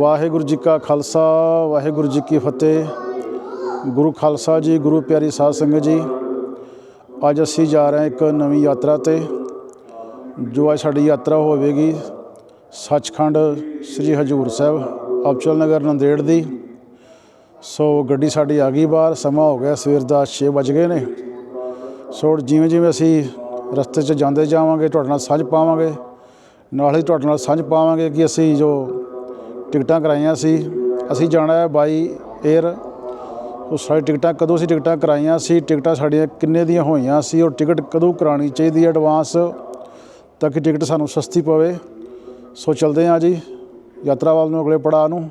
ਵਾਹਿਗੁਰੂ ਜੀ ਕਾ ਖਾਲਸਾ, ਵਾਹਿਗੁਰੂ ਜੀ ਕੀ ਫਤਿਹ। ਗੁਰੂ ਖਾਲਸਾ ਜੀ, ਗੁਰੂ ਪਿਆਰੀ ਸਾਧ ਸੰਗਤ ਜੀ, ਅੱਜ ਅਸੀਂ ਜਾ ਰਹੇ ਹਾਂ ਇੱਕ ਨਵੀਂ ਯਾਤਰਾ ਤੇ, ਜੋ ਅੱਜ ਸਾਡੀ ਯਾਤਰਾ ਹੋਵੇਗੀ ਸੱਚਖੰਡ ਸ੍ਰੀ ਹਜੂਰ ਸਾਹਿਬ, ਅਬਚਲ ਨਗਰ ਨੰਦੇੜ ਦੀ। ਸੋ ਗੱਡੀ ਸਾਡੀ ਆ ਗਈ ਬਾਹਰ, ਸਮਾਂ ਹੋ ਗਿਆ, ਸਵੇਰ ਦਾ 6 ਵਜ ਗਏ ਨੇ। ਸੋ ਜਿਵੇਂ ਜਿਵੇਂ ਅਸੀਂ ਰਸਤੇ 'ਚ ਜਾਂਦੇ ਜਾਵਾਂਗੇ, ਤੁਹਾਡੇ ਨਾਲ ਸਾਂਝ ਪਾਵਾਂਗੇ, ਨਾਲ ਹੀ ਤੁਹਾਡੇ ਨਾਲ ਸਾਂਝ ਪਾਵਾਂਗੇ ਕਿ ਅਸੀਂ ਜੋ ਟਿਕਟਾਂ ਕਰਾਈਆਂ ਸੀ। ਅਸੀਂ ਜਾਣਾ ਹੈ ਬਾਈ 에ਅਰ ਉਹ ਸਾਡੀ ਟਿਕਟਾਂ ਕਦੋਂ ਅਸੀਂ ਟਿਕਟਾਂ ਕਰਾਈਆਂ ਸੀ, ਟਿਕਟਾਂ ਸਾਡੀਆਂ ਕਿੰਨੇ ਦੀਆਂ ਹੋਈਆਂ ਸੀ, ਔਰ ਟਿਕਟ ਕਦੋਂ ਕਰਾਉਣੀ ਚਾਹੀਦੀ ਹੈ ਐਡਵਾਂਸ ਤਾਂ ਕਿ ਟਿਕਟ ਸਾਨੂੰ ਸਸਤੀ ਪਵੇ। ਸੋ ਚਲਦੇ ਹਾਂ ਜੀ ਯਾਤਰਾ ਵੱਲ ਨੂੰ ਅਗਲੇ ਪੜਾਅ ਨੂੰ।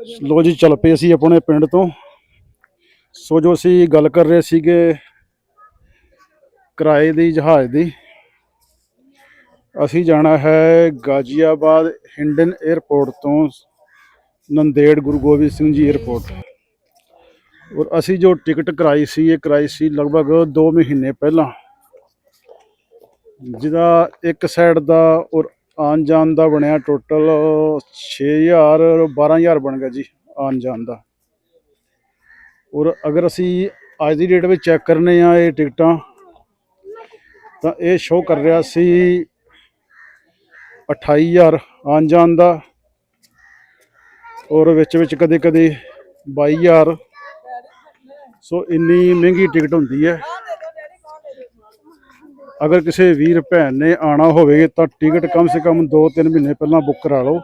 ਲੋ ਜੀ, ਚੱਲ ਪਏ ਅਸੀਂ ਆਪਣੇ ਪਿੰਡ ਤੋਂ। ਸੋ ਜੋ ਅਸੀਂ ਗੱਲ ਕਰ ਰਹੇ ਸੀਗੇ ਕਿਰਾਏ ਦੀ, ਜਹਾਜ਼ ਦੀ, ਅਸੀਂ ਜਾਣਾ ਹੈ ਗਾਜ਼ੀਆਬਾਦ ਹਿੰਡਨ 에ਅਰਪੋਰਟ ਤੋਂ ਨੰਦੇੜ ਗੁਰੂ ਗੋਬਿੰਦ ਸਿੰਘ ਜੀ 에ਅਰਪੋਰਟ ਔਰ ਅਸੀਂ ਜੋ ਟਿਕਟ ਕਰਾਈ ਸੀ, ਇਹ ਕਰਾਈ ਸੀ ਲਗਭਗ 2 ਮਹੀਨੇ ਪਹਿਲਾਂ। ਜਿਹਦਾ ਇੱਕ ਸਾਈਡ ਦਾ ਔਰ ਆਉਣ ਜਾਣ ਦਾ ਬਣਿਆ ਟੋਟਲ 6000 12000 ਬਣ ਗਿਆ ਜੀ ਆਉਣ ਜਾਣ ਦਾ। ਔਰ ਅਗਰ ਅਸੀਂ ਅੱਜ ਦੀ ਡੇਟ ਵਿੱਚ ਚੈੱਕ ਕਰਨੇ ਆ ਇਹ ਟਿਕਟਾਂ, ਤਾਂ ਇਹ ਸ਼ੋਅ ਕਰ ਰਿਹਾ ਸੀ 28000 ਆਉਣ ਜਾਣ ਦਾ। ਔਰ ਵਿੱਚ ਵਿੱਚ ਕਦੇ ਕਦੇ 22000 ਸੋ ਇੰਨੀ ਮਹਿੰਗੀ ਟਿਕਟ ਹੁੰਦੀ ਹੈ। ਅਗਰ ਕਿਸੇ ਵੀਰ ਭੈਣ ਨੇ ਆਣਾ ਹੋਵੇ ਤਾਂ ਟਿਕਟ ਕਮ ਸੇ ਕਮ 2-3 ਮਹੀਨੇ ਪਹਿਲਾਂ ਬੁੱਕ ਕਰਾ ਲਓ।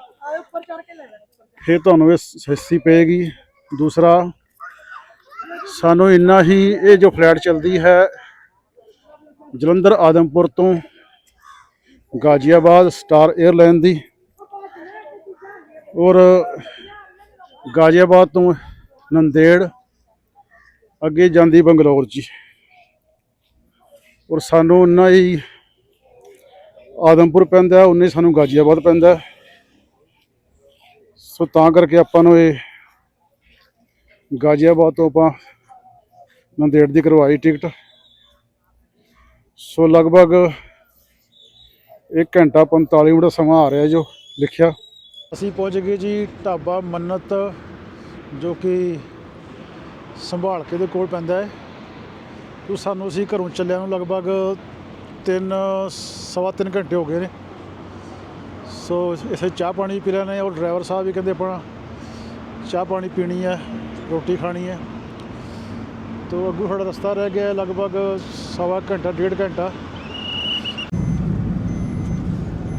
ਫਿਰ ਤੁਹਾਨੂੰ ਇਹ ਸਸਤੀ ਪਏਗੀ। ਦੂਸਰਾ, ਸਾਨੂੰ ਇੰਨਾ ਹੀ ਇਹ ਜੋ ਫਲਾਈਟ ਚੱਲਦੀ ਹੈ ਜਲੰਧਰ ਆਦਮਪੁਰ ਤੋਂ ਗਾਜ਼ੀਆਬਾਦ ਸਟਾਰ 에ਅਰਲਾਈਨ ਦੀ ਔਰ ਗਾਜ਼ੀਆਬਾਦ ਤੋਂ ਨੰਦੇੜ, ਅੱਗੇ ਜਾਂਦੀ ਬੰਗਲੌਰ ਜੀ। ਔਰ ਸਾਨੂੰ ਉਨਾ ਹੀ ਆਦਮਪੁਰ ਪੈਂਦਾ, ਉਨਾ ਹੀ ਸਾਨੂੰ ਗਾਜ਼ੀਆਬਾਦ ਪੈਂਦਾ। ਸੋ ਤਾਂ ਕਰਕੇ ਆਪਾਂ ਨੂੰ ਇਹ ਗਾਜ਼ੀਆਬਾਦ ਤੋਂ ਆਪਾਂ ਨੰਦੇੜ ਦੀ ਕਰਵਾਈ ਟਿਕਟ। ਸੋ ਲਗਭਗ 1 ਘੰਟਾ 45 ਮਿੰਟ ਸਮਾਂ ਆ ਰਿਹਾ ਜੋ ਲਿਖਿਆ। ਅਸੀਂ ਪਹੁੰਚ ਗਏ ਜੀ ਢਾਬਾ ਮੰਨਤ, ਜੋ ਕਿ ਸੰਭਾਲ ਕੇ ਦੇ ਕੋਲ ਪੈਂਦਾ ਹੈ। ਤੋ ਸਾਨੂੰ ਅਸੀਂ ਘਰੋਂ ਚੱਲਿਆ ਨੂੰ ਲਗਭਗ 3 ਸਵਾ ਤਿੰਨ ਘੰਟੇ ਹੋ ਗਏ ਨੇ। ਸੋ ਇਸੇ ਚਾਹ ਪਾਣੀ ਪੀ ਰਹੇ ਨੇ ਔਰ ਡਰਾਈਵਰ ਸਾਹਿਬ ਵੀ ਕਹਿੰਦੇ ਆਪਣਾ ਚਾਹ ਪਾਣੀ ਪੀਣੀ ਹੈ, ਰੋਟੀ ਖਾਣੀ ਹੈ। ਤੋ ਅੱਗੋਂ ਸਾਡਾ ਰਸਤਾ ਰਹਿ ਗਿਆ ਲਗਭਗ ਸਵਾ ਘੰਟਾ, ਡੇਢ ਘੰਟਾ।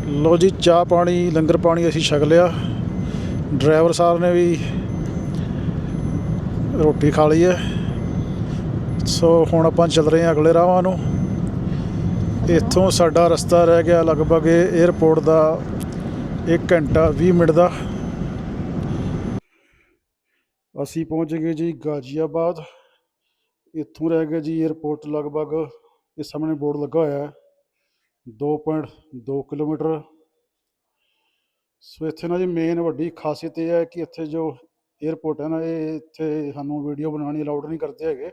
ਲੋ ਜੀ, ਚਾਹ ਪਾਣੀ, ਲੰਗਰ ਪਾਣੀ ਅਸੀਂ ਛਕ ਲਿਆ। ਡਰਾਈਵਰ ਸਾਹਿਬ ਨੇ ਵੀ ਰੋਟੀ ਖਾ ਲਈ ਹੈ। ਸੋ ਹੁਣ ਆਪਾਂ ਚੱਲ ਰਹੇ ਹਾਂ ਅਗਲੇ ਰਾਹਾਂ ਨੂੰ। ਇੱਥੋਂ ਸਾਡਾ ਰਸਤਾ ਰਹਿ ਗਿਆ ਲਗਭਗ 에어ਪੋਰਟ ਦਾ 1 ਘੰਟਾ 20 ਮਿੰਟ ਦਾ। ਅਸੀਂ ਪਹੁੰਚ ਗਏ ਜੀ ਗਾਜ਼ੀਆਬਾਦ। ਇੱਥੋਂ ਰਹਿ ਗਿਆ ਜੀ 에어ਪੋਰਟ ਲਗਭਗ, ਇਹ ਸਾਹਮਣੇ ਬੋਰਡ ਲੱਗਾ ਹੋਇਆ ਹੈ। 2.2 ਕਿਲੋਮੀਟਰ। ਸੋ ਇੱਥੇ ਨਾ ਜੀ ਮੇਨ ਵੱਡੀ ਖਾਸੀਅਤ ਇਹ ਹੈ ਕਿ ਇੱਥੇ ਜੋ 에어ਪੋਰਟ ਹੈ ਨਾ, ਇਹ ਇੱਥੇ ਸਾਨੂੰ ਵੀਡੀਓ ਬਣਾਉਣੀ ਅਲਾਉਡ ਨਹੀਂ ਕਰਦੇ ਹੈਗੇ।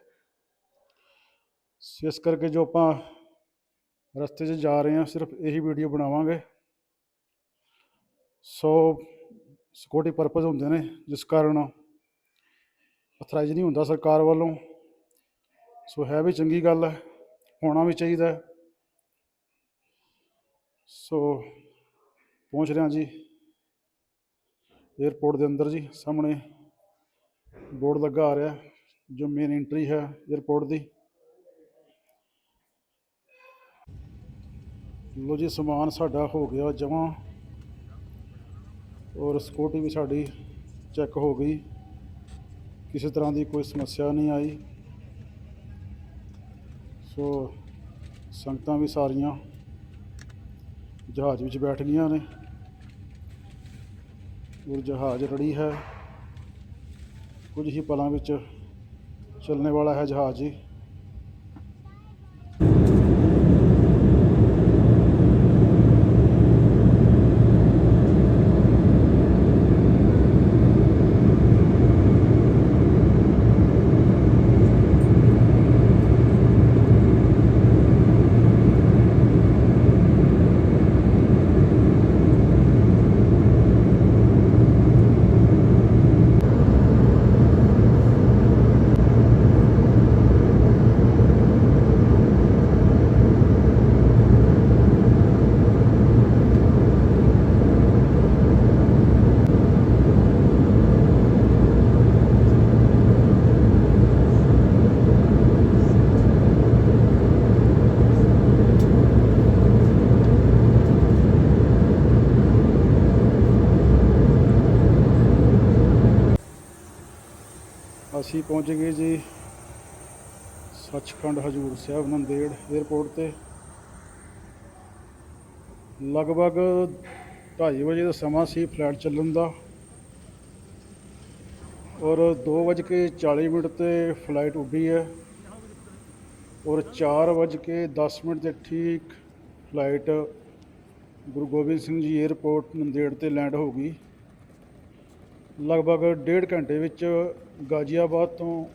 ਸੋ ਇਸ ਕਰਕੇ ਜੋ ਆਪਾਂ ਰਸਤੇ 'ਚ ਜਾ ਰਹੇ ਹਾਂ, ਸਿਰਫ ਇਹੀ ਵੀਡੀਓ ਬਣਾਵਾਂਗੇ। ਸੋ ਸਿਕਿਉਰਿਟੀ ਪਰਪਸ ਹੁੰਦੇ ਨੇ, ਜਿਸ ਕਾਰਨ ਅਥਰਾਈਜ਼ ਨਹੀਂ ਹੁੰਦਾ ਸਰਕਾਰ ਵੱਲੋਂ। ਸੋ ਹੈ ਵੀ ਚੰਗੀ ਗੱਲ ਹੈ, ਹੋਣਾ ਵੀ ਚਾਹੀਦਾ ਹੈ। ਸੋ ਪਹੁੰਚ ਰਹੇ ਹਾਂ ਜੀ 에ਅਰਪੋਰਟ ਦੇ ਅੰਦਰ ਜੀ, ਸਾਹਮਣੇ ਬੋਰਡ ਲੱਗਾ ਆ ਰਿਹਾ, ਜੋ ਮੇਨ ਐਂਟਰੀ ਹੈ 에ਅਰਪੋਰਟ ਦੀ। ਲੋ ਜੀ, ਸਮਾਨ ਸਾਡਾ ਹੋ ਗਿਆ ਜਮ੍ਹਾਂ। ਔਰ ਸਕੂਟੀ ਵੀ ਸਾਡੀ ਚੈੱਕ ਹੋ ਗਈ। ਕਿਸੇ ਤਰ੍ਹਾਂ ਦੀ ਕੋਈ ਸਮੱਸਿਆ ਨਹੀਂ ਆਈ। ਸੋ ਸੰਗਤਾਂ ਵੀ ਸਾਰੀਆਂ ਜਹਾਜ਼ ਵਿੱਚ ਬੈਠ ਗਈਆਂ ਨੇ। ਔਰ ਜਹਾਜ਼ ਰੜੀ ਹੈ। ਕੁਝ ਹੀ ਪਲਾਂ ਵਿੱਚ ਚੱਲਣੇ ਵਾਲਾ ਹੈ ਜਹਾਜ਼ ਜੀ ਅਸੀਂ ਪਹੁੰਚ ਗਏ ਜੀ ਸੱਚਖੰਡ ਹਜੂਰ ਸਾਹਿਬ ਨੰਦੇੜ 에ਅਰਪੋਰਟ ਤੇ। ਲਗਭਗ 2:30 ਵਜੇ ਦਾ ਸਮਾਂ ਸੀ ਫਲਾਈਟ ਚੱਲਣ ਦਾ। ਔਰ 2:40 ਮਿੰਟ ਤੇ ਫਲਾਈਟ ਉੱਡੀ ਹੈ। ਔਰ 4:10 ਮਿੰਟ ਤੇ ਠੀਕ ਫਲਾਈਟ ਗੁਰੂ ਗੋਬਿੰਦ ਸਿੰਘ ਜੀ 에ਅਰਪੋਰਟ ਨੰਦੇੜ ਤੇ ਲੈਂਡ ਹੋ ਗਈ। ਲਗਭਗ ਡੇਢ ਘੰਟੇ ਵਿੱਚ ਗਾਜ਼ੀਆਬਾਦ ਤੋਂ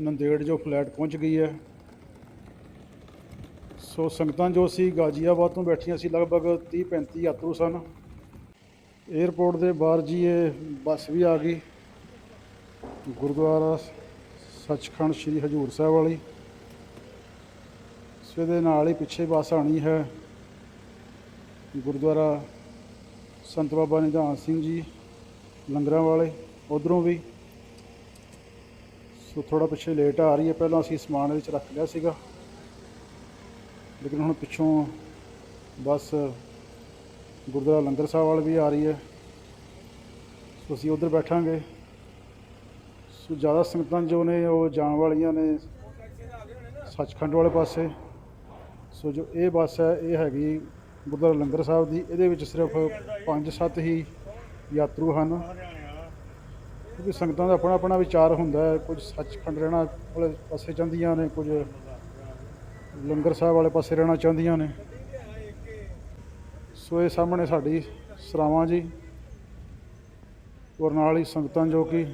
ਨੰਦੇੜ ਜੋ ਫਲਾਈਟ ਪਹੁੰਚ ਗਈ ਹੈ। ਸੋ ਸੰਗਤਾਂ ਜੋ ਸੀ ਗਾਜ਼ੀਆਬਾਦ ਤੋਂ ਬੈਠੀਆਂ ਸੀ, ਲਗਭਗ 30 35 ਯਾਤਰੂ ਸਨ। 에ਅਰਪੋਰਟ ਦੇ ਬਾਹਰ ਜੀ ਇਹ ਬੱਸ ਵੀ ਆ ਗਈ। ਗੁਰਦੁਆਰਾ ਸੱਚਖੰਡ ਸ੍ਰੀ ਹਜੂਰ ਸਾਹਿਬ ਵਾਲੀ। ਸੋ ਇਹਦੇ ਨਾਲ ਹੀ ਪਿੱਛੇ ਬੱਸ ਆਣੀ ਹੈ। ਗੁਰਦੁਆਰਾ ਸੰਤ ਬਾਬਾ ਨਿਧਾਨ ਸਿੰਘ ਜੀ। ਲੰਗਰਾਂ ਵਾਲੇ, ਉਧਰੋਂ ਵੀ। ਸੋ ਥੋੜਾ ਪਿੱਛੇ ਲੇਟ ਆ ਰਹੀ ਹੈ, ਪਹਿਲਾਂ ਅਸੀਂ ਸਮਾਨ ਇਹਦੇ ਵਿੱਚ ਰੱਖ ਲਿਆ ਸੀਗਾ। ਲੇਕਿਨ ਹੁਣ ਪਿੱਛੋਂ ਬੱਸ ਗੁਰਦੁਆਰਾ ਲੰਗਰ ਸਾਹਿਬ ਵਾਲ ਵੀ ਆ ਰਹੀ ਹੈ। ਸੋ ਅਸੀਂ ਉਧਰ ਬੈਠਾਂਗੇ। ਸੋ ਜ਼ਿਆਦਾ ਸੰਗਤਾਂ ਜੋ ਨੇ, ਉਹ ਜਾਣ ਵਾਲੀਆਂ ਨੇ ਸੱਚਖੰਡ ਵਾਲੇ ਪਾਸੇ। ਸੋ ਜੋ ਇਹ ਬੱਸ ਹੈ, ਇਹ ਹੈਗੀ ਗੁਰਦੁਆਰਾ ਲੰਗਰ ਸਾਹਿਬ ਦੀ। ਇਹਦੇ ਵਿੱਚ ਸਿਰਫ 5-7 ਹੀ ਯਾਤਰੂ ਹਨ। ਕਿਉਂਕਿ ਸੰਗਤਾਂ ਦਾ ਆਪਣਾ ਆਪਣਾ ਵਿਚਾਰ ਹੁੰਦਾ ਹੈ। ਕੁਝ ਸੱਚਖੰਡ ਰਹਿਣਾ ਵਾਲੇ ਪਾਸੇ ਚਾਹੁੰਦੀਆਂ ਨੇ, ਕੁਝ ਲੰਗਰ ਸਾਹਿਬ ਵਾਲੇ ਪਾਸੇ ਰਹਿਣਾ ਚਾਹੁੰਦੀਆਂ ਨੇ। ਸੋ ਇਹ ਸਾਹਮਣੇ ਸਾਡੀ ਸਰਾਵਾਂ ਜੀ, ਔਰ ਨਾਲ ਹੀ ਸੰਗਤਾਂ ਜੋ ਕਿ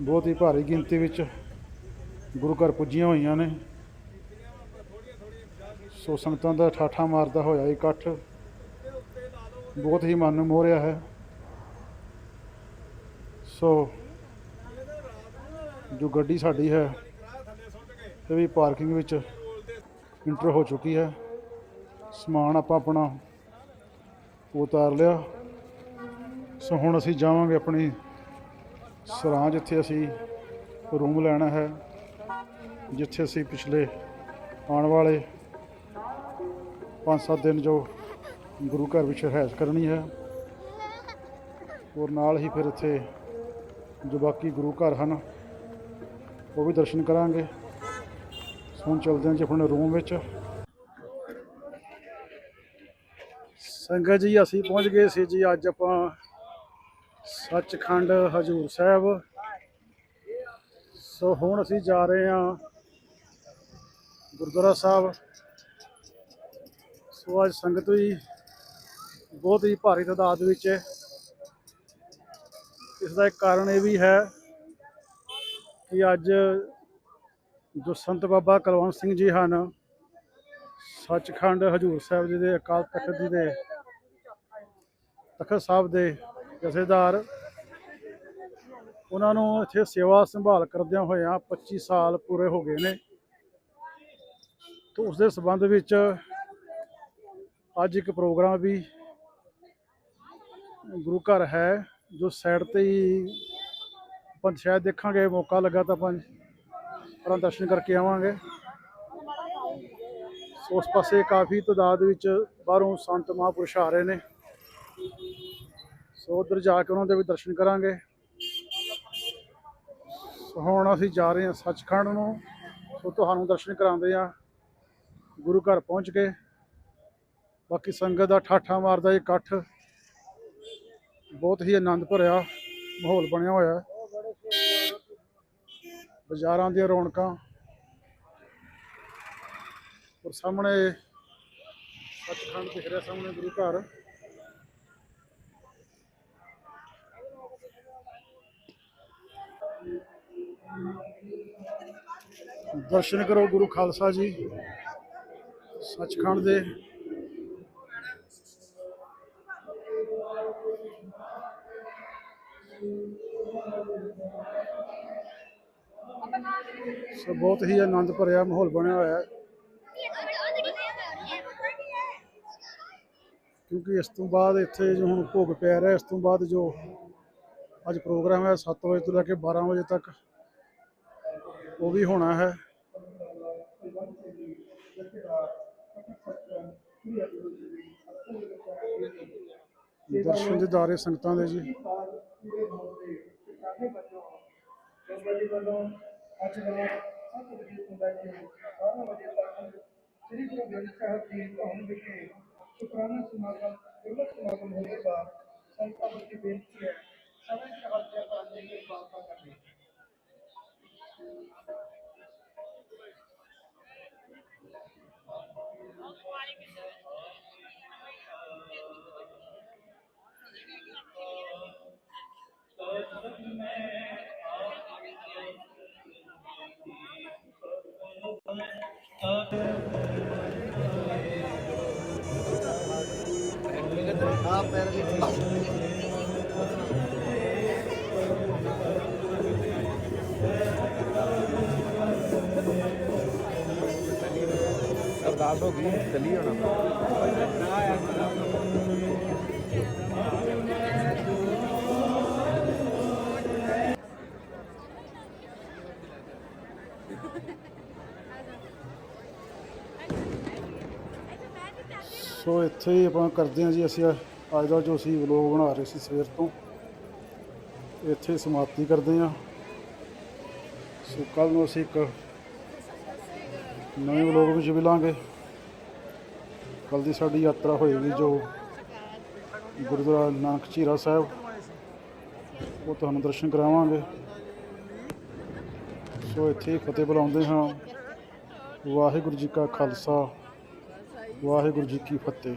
ਬਹੁਤ ਹੀ ਭਾਰੀ ਗਿਣਤੀ ਵਿੱਚ ਗੁਰੂ ਘਰ ਪੁੱਜੀਆਂ ਹੋਈਆਂ ਨੇ। ਸੋ ਸੰਗਤਾਂ ਦਾ ਠਾਠਾ ਮਾਰਦਾ ਹੋਇਆ ਇਕੱਠ। ਬਹੁਤ ਹੀ ਮਨ ਨੂੰ ਮੋਹ ਰਿਹਾ ਹੈ। ਸੋ ਜੋ ਗੱਡੀ ਸਾਡੀ ਹੈ, ਇਹ ਵੀ ਪਾਰਕਿੰਗ ਵਿੱਚ ਇੰਟਰ ਹੋ ਚੁੱਕੀ ਹੈ। ਸਮਾਨ ਆਪਾਂ ਆਪਣਾ ਉਤਾਰ ਲਿਆ। ਸੋ ਹੁਣ ਅਸੀਂ ਜਾਵਾਂਗੇ ਆਪਣੀ ਸਰਾਂ ਜਿੱਥੇ ਅਸੀਂ ਰੂਮ ਲੈਣਾ ਹੈ, ਜਿੱਥੇ ਅਸੀਂ ਪਿਛਲੇ ਆਉਣ ਵਾਲੇ 5-7 ਦਿਨ ਜੋ ਗੁਰੂ ਘਰ ਵਿੱਚ ਰਿਹਾਇਸ਼ ਕਰਨੀ ਹੈ। ਔਰ ਨਾਲ ਹੀ ਫਿਰ ਇੱਥੇ ਜੋ ਬਾਕੀ ਗੁਰੂ ਘਰ ਹਨ, ਉਹ ਵੀ ਦਰਸ਼ਨ ਕਰਾਂਗੇ। ਹੁਣ ਚਲਦੇ ਹਾਂ ਜੀ ਆਪਣੇ ਰੂਮ ਵਿੱਚ। ਸੰਗਤ ਜੀ, ਅਸੀਂ ਪਹੁੰਚ ਗਏ ਸੀ ਜੀ ਅੱਜ ਆਪਾਂ ਸੱਚਖੰਡ ਹਜੂਰ ਸਾਹਿਬ। ਸੋ ਹੁਣ ਅਸੀਂ ਜਾ ਰਹੇ ਹਾਂ ਗੁਰਦੁਆਰਾ ਸਾਹਿਬ। ਸੋ ਅੱਜ ਸੰਗਤ ਜੀ ਬਹੁਤ ਹੀ ਭਾਰੀ ਤਾਦਾਦ ਵਿੱਚ ਇਸ ਦਾ ਇੱਕ ਕਾਰਨ ਇਹ ਵੀ ਹੈ ਕਿ ਅੱਜ ਜੋ ਸੰਤ ਬਾਬਾ ਕੁਲਵੰਤ ਸਿੰਘ ਜੀ ਹਨ, ਸੱਚਖੰਡ ਹਜੂਰ ਸਾਹਿਬ ਜੀ ਦੇ ਅਕਾਲ ਤਖਤ ਜੀ ਦੇ ਤਖਤ ਸਾਹਿਬ ਦੇ ਜਥੇਦਾਰ, ਉਹਨਾਂ ਨੂੰ ਇੱਥੇ ਸੇਵਾ ਸੰਭਾਲ ਕਰਦਿਆਂ ਹੋਇਆਂ 25 ਸਾਲ ਪੂਰੇ ਹੋ ਗਏ ਨੇ। ਤੋਂ ਉਸ ਦੇ ਸਬੰਧ ਵਿੱਚ ਅੱਜ ਇੱਕ ਪ੍ਰੋਗਰਾਮ ਵੀ ਗੁਰੂ ਘਰ ਹੈ, ਜੋ ਸਾਈਡ ਤੇ ਹੀ ਆਪਾਂ ਸ਼ਾਇਦ ਦੇਖਾਂਗੇ, ਮੌਕਾ ਲੱਗਾ ਤਾਂ ਆਪਾਂ ਪਰਾਂ ਦਰਸ਼ਨ ਕਰਕੇ ਆਵਾਂਗੇ। ਸੋ ਉਸ ਪਾਸੇ ਕਾਫੀ ਤਾਦਾਦ ਵਿੱਚ ਬਾਹਰੋਂ ਸੰਤ ਮਹਾਂਪੁਰਸ਼ ਆ ਰਹੇ ਨੇ। ਸੋ ਉਧਰ ਜਾ ਕੇ ਉਹਨਾਂ ਦੇ ਵੀ ਦਰਸ਼ਨ ਕਰਾਂਗੇ। ਸੋ ਹੁਣ ਅਸੀਂ ਜਾ ਰਹੇ ਹਾਂ ਸੱਚਖੰਡ ਨੂੰ। ਸੋ ਤੁਹਾਨੂੰ ਦਰਸ਼ਨ ਕਰਾਉਂਦੇ ਆ ਗੁਰੂ ਘਰ ਪਹੁੰਚ ਕੇ ਬਾਕੀ ਸੰਗਤ ਦਾ ਠਾਠਾ ਮਾਰਦਾ ਇਹ ਇਕੱਠ ਬਹੁਤ ਹੀ ਆਨੰਦ ਭਰਿਆ ਮਾਹੌਲ ਬਣਿਆ ਹੋਇਆ ਹੈ। ਬਾਜ਼ਾਰਾਂ ਦੀਆਂ ਰੌਣਕਾਂ ਔਰ ਸਾਹਮਣੇ ਸੱਚਖੰਡ ਦਿਖ ਰਿਹਾ ਸਾਹਮਣੇ ਗੁਰੂ ਘਰ। ਦਰਸ਼ਨ ਕਰੋ ਗੁਰੂ ਖਾਲਸਾ ਜੀ ਸੱਚਖੰਡ ਦੇ। ਸੋ ਬਹੁਤ ਹੀ ਆਨੰਦ ਭਰਿਆ ਮਾਹੌਲ ਬਣਿਆ ਹੋਇਆ ਹੈ। ਕਿਉਂਕਿ ਇਸ ਤੋਂ ਬਾਅਦ ਇੱਥੇ ਜੋ ਹੁਣ ਭੋਗ ਪੈ ਰਿਹਾ, ਇਸ ਤੋਂ ਬਾਅਦ ਜੋ ਅੱਜ ਪ੍ਰੋਗਰਾਮ ਹੈ 7 ਵਜੇ ਤੋਂ ਲੈ ਕੇ 12 ਵਜੇ ਤੱਕ ਉਹ ਵੀ ਹੋਣਾ ਹੈ। ਦਰਸ਼ਨ ਦਿਦਾਰੇ ਸੰਗਤਾਂ ਦੇ ਜੀ। ਬਾਬਾ ਜੀ ਵੱਲੋਂ ਅੱਜ ਰਾਤ ਸੱਤ ਵਜੇ ਤੋਂ ਲੈ ਕੇ ਬਾਰਾਂ ਵਜੇ ਤੱਕ ਸ੍ਰੀ ਗੁਰੂ ਗ੍ਰੰਥ ਸਾਹਿਬ ਜੀ ਧੌਣ ਵਿਖੇ ਸ਼ੁਕਰਾਨਾ ਸਮਾਗਮ ਗੁਰਮਤਿ ਸਮਾਗਮ ਹੋਵੇਗਾ ਸੰਤਾਂ ਦੀ ਬੇਨਤੀ ਹੈ ਸਮੇਂ ਸਿਰ ਹੱਥ ਕਰਨ ਦੀ ਕਿਰਪਾਲਤਾ ਕਰਨੀ ਅਰਦਾਸ ਹੋ ਗਈ ਚੱਲੀ ਹੁਣ ਸੋ ਇੱਥੇ ਹੀ ਆਪਾਂ ਕਰਦੇ ਹਾਂ ਜੀ, ਅਸੀਂ ਅੱਜ ਦਾ ਜੋ ਅਸੀਂ ਵਲੋਗ ਬਣਾ ਰਹੇ ਸੀ ਸਵੇਰ ਤੋਂ, ਇੱਥੇ ਸਮਾਪਤੀ ਕਰਦੇ ਹਾਂ। ਸੋ ਕੱਲ ਨੂੰ ਅਸੀਂ ਇੱਕ ਨਵੇਂ ਵਲੋਗ ਵਿੱਚ ਮਿਲਾਂਗੇ ਕੱਲ ਦੀ ਸਾਡੀ ਯਾਤਰਾ ਹੋਏਗੀ ਜੋ ਗੁਰਦੁਆਰਾ ਨਾਨਕ ਝੀਰਾ ਸਾਹਿਬ। ਉਹ ਤੁਹਾਨੂੰ ਦਰਸ਼ਨ ਕਰਾਵਾਂਗੇ। ਸੋ ਇੱਥੇ ਹੀ ਫਤਿਹ ਬੁਲਾਉਂਦੇ ਹਾਂ। ਵਾਹਿਗੁਰੂ ਜੀ ਕਾ ਖਾਲਸਾ। ਵਾਹਿਗੁਰੂ ਜੀ ਕੀ ਫਤਿਹ।